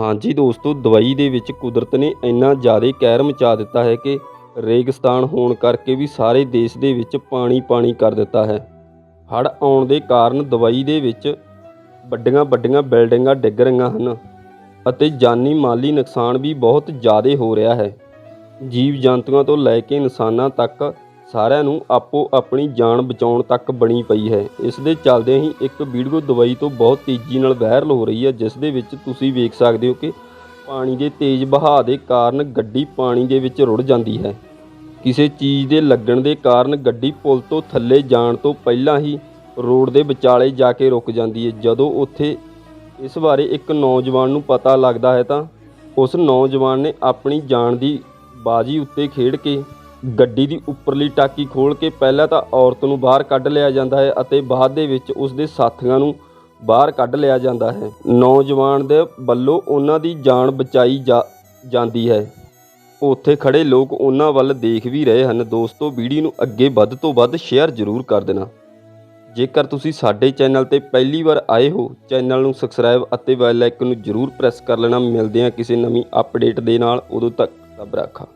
ਹਾਂਜੀ ਦੋਸਤੋ, ਦਵਾਈ ਦੇ ਵਿੱਚ ਕੁਦਰਤ ਨੇ ਇੰਨਾ ਜ਼ਿਆਦਾ ਕਹਿਰ ਮਚਾ ਦਿੱਤਾ ਹੈ ਕਿ ਰੇਗਿਸਤਾਨ ਹੋਣ ਕਰਕੇ ਵੀ ਸਾਰੇ ਦੇਸ਼ ਦੇ ਵਿੱਚ ਪਾਣੀ ਪਾਣੀ ਕਰ ਦਿੱਤਾ ਹੈ। ਹੜ੍ਹ ਆਉਣ ਦੇ ਕਾਰਨ ਦਵਾਈ ਦੇ ਵਿੱਚ ਵੱਡੀਆਂ ਵੱਡੀਆਂ ਬਿਲਡਿੰਗਾਂ ਡਿੱਗ ਰਹੀਆਂ ਹਨ ਅਤੇ ਜਾਨੀ ਮਾਲੀ ਨੁਕਸਾਨ ਵੀ ਬਹੁਤ ਜ਼ਿਆਦਾ ਹੋ ਰਿਹਾ ਹੈ। ਜੀਵ ਜੰਤੂਆਂ ਤੋਂ ਲੈ ਕੇ ਇਨਸਾਨਾਂ ਤੱਕ ਸਾਰਿਆਂ ਨੂੰ ਆਪੋ ਆਪਣੀ ਜਾਨ ਬਚਾਉਣ ਤੱਕ ਬਣੀ ਪਈ ਹੈ। ਇਸ ਦੇ ਚੱਲਦਿਆਂ ਹੀ ਇੱਕ ਵੀਡੀਓ ਦਵਾਈ ਤੋਂ ਬਹੁਤ ਤੇਜ਼ੀ ਨਾਲ ਵਾਇਰਲ ਹੋ ਰਹੀ ਹੈ, ਜਿਸ ਦੇ ਵਿੱਚ ਤੁਸੀਂ ਵੇਖ ਸਕਦੇ ਹੋ ਕਿ ਪਾਣੀ ਦੇ ਤੇਜ਼ ਵਹਾਅ ਦੇ ਕਾਰਨ ਗੱਡੀ ਪਾਣੀ ਦੇ ਵਿੱਚ ਰੁੜ ਜਾਂਦੀ ਹੈ। ਕਿਸੇ ਚੀਜ਼ ਦੇ ਲੱਗਣ ਦੇ ਕਾਰਨ ਗੱਡੀ ਪੁਲ ਤੋਂ ਥੱਲੇ ਜਾਣ ਤੋਂ ਪਹਿਲਾਂ ਹੀ ਰੋਡ ਦੇ ਵਿਚਾਲੇ ਜਾ ਕੇ ਰੁਕ ਜਾਂਦੀ ਹੈ। ਜਦੋਂ ਉੱਥੇ ਇਸ ਬਾਰੇ ਇੱਕ ਨੌਜਵਾਨ ਨੂੰ ਪਤਾ ਲੱਗਦਾ ਹੈ ਤਾਂ ਉਸ ਨੌਜਵਾਨ ਨੇ ਆਪਣੀ ਜਾਨ ਦੀ ਬਾਜੀ ਉੱਤੇ ਖੇਡ ਕੇ ਗੱਡੀ ਦੀ ਉੱਪਰਲੀ ਟਾਕੀ ਖੋਲ ਕੇ ਪਹਿਲਾਂ ਤਾਂ ਔਰਤ ਨੂੰ ਬਾਹਰ ਕੱਢ ਲਿਆ ਜਾਂਦਾ ਹੈ ਅਤੇ ਬਾਅਦ ਦੇ ਵਿੱਚ ਉਸ ਦੇ ਸਾਥੀਆਂ ਨੂੰ ਬਾਹਰ ਕੱਢ ਲਿਆ ਜਾਂਦਾ ਹੈ। ਨੌਜਵਾਨ ਦੇ ਵੱਲੋਂ ਉਹਨਾਂ ਦੀ ਜਾਨ ਬਚਾਈ ਜਾ, ਜਾਂਦੀ ਹੈ। ਉੱਥੇ ਖੜੇ ਲੋਕ ਉਹਨਾਂ ਵੱਲ ਦੇਖ ਵੀ ਰਹੇ ਹਨ। ਦੋਸਤੋ, ਵੀਡੀਓ ਨੂੰ ਅੱਗੇ ਵੱਧ ਤੋਂ ਵੱਧ ਸ਼ੇਅਰ ਜ਼ਰੂਰ ਕਰ ਦੇਣਾ। ਜੇਕਰ ਤੁਸੀਂ ਸਾਡੇ ਚੈਨਲ ਤੇ ਪਹਿਲੀ ਵਾਰ ਆਏ ਹੋ, ਚੈਨਲ ਨੂੰ ਸਬਸਕ੍ਰਾਈਬ ਅਤੇ ਬੈਲ ਆਈਕਨ ਨੂੰ ਜ਼ਰੂਰ ਪ੍ਰੈਸ ਕਰ ਲੈਣਾ। ਮਿਲਦੇ ਹਾਂ ਕਿਸੇ ਨਵੀਂ ਅਪਡੇਟ ਦੇ ਨਾਲ। ਉਦੋਂ ਤੱਕ ਸਭ ਰੱਖਾ।